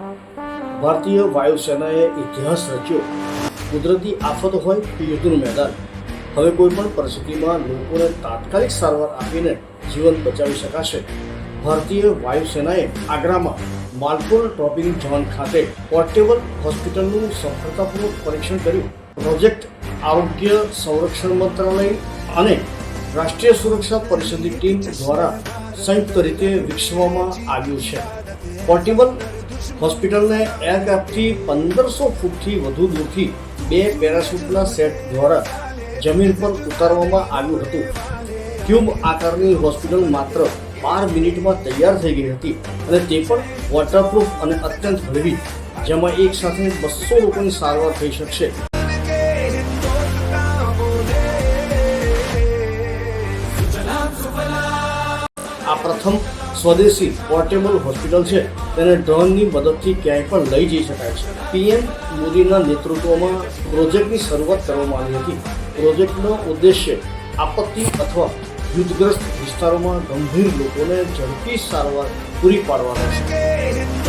ભારતીય વાયુસેનાએ ઇતિહાસ રચ્યો. કુદરતી આફત હોય કે યુદ્ધનું મેદાન. હવે કોઈ પણ પરિસ્થિતિમાં લોકોને તાત્કાલિક સારવાર આપીને જીવન બચાવી શકાશે. ભારતીય વાયુસેનાએ આગ્રામાં માલપુર ટ્રોપિંગ ઝોન ખાતે પોર્ટેબલ હોસ્પિટલનું સફળતાપૂર્વક પરીક્ષણ કર્યું. પ્રોજેક્ટ આરોગ્ય સંરક્ષણ મંત્રાલય અને રાષ્ટ્રીય સુરક્ષા પરિષદની ટીમ દ્વારા સંયુક્ત રીતે વિકસાવવામાં આવ્યું છે. પોર્ટેબલ હોસ્પિટલને એરક્રાફ્ટથી પંદરસો ફૂટથી વધુ દૂરથી બે પેરાશૂટના સેટ દ્વારા જમીન પર ઉતારવામાં આવ્યું હતું. ક્યુબ આકારની હોસ્પિટલ માત્ર બાર મિનિટમાં તૈયાર થઈ ગઈ હતી અને તે પણ વોટરપ્રૂફ અને અત્યંત હળવી, જેમાં એક સાથે બસો લોકોની સારવાર થઈ શકશે. પ્રથમ સ્વદેશી પોર્ટેબલ હોસ્પિટલ છે. તેને ડ્રોનની મદદથી ક્યાંય પણ લઈ જઈ શકાય છે. પીએમ મોદીના નેતૃત્વમાં પ્રોજેક્ટની શરૂઆત કરવામાં આવી હતી. પ્રોજેક્ટનો ઉદ્દેશ્ય આપત્તિ અથવા યુદ્ધગ્રસ્ત વિસ્તારોમાં ગંભીર લોકોને ઝડપી સારવાર પૂરી પાડવાનો છે.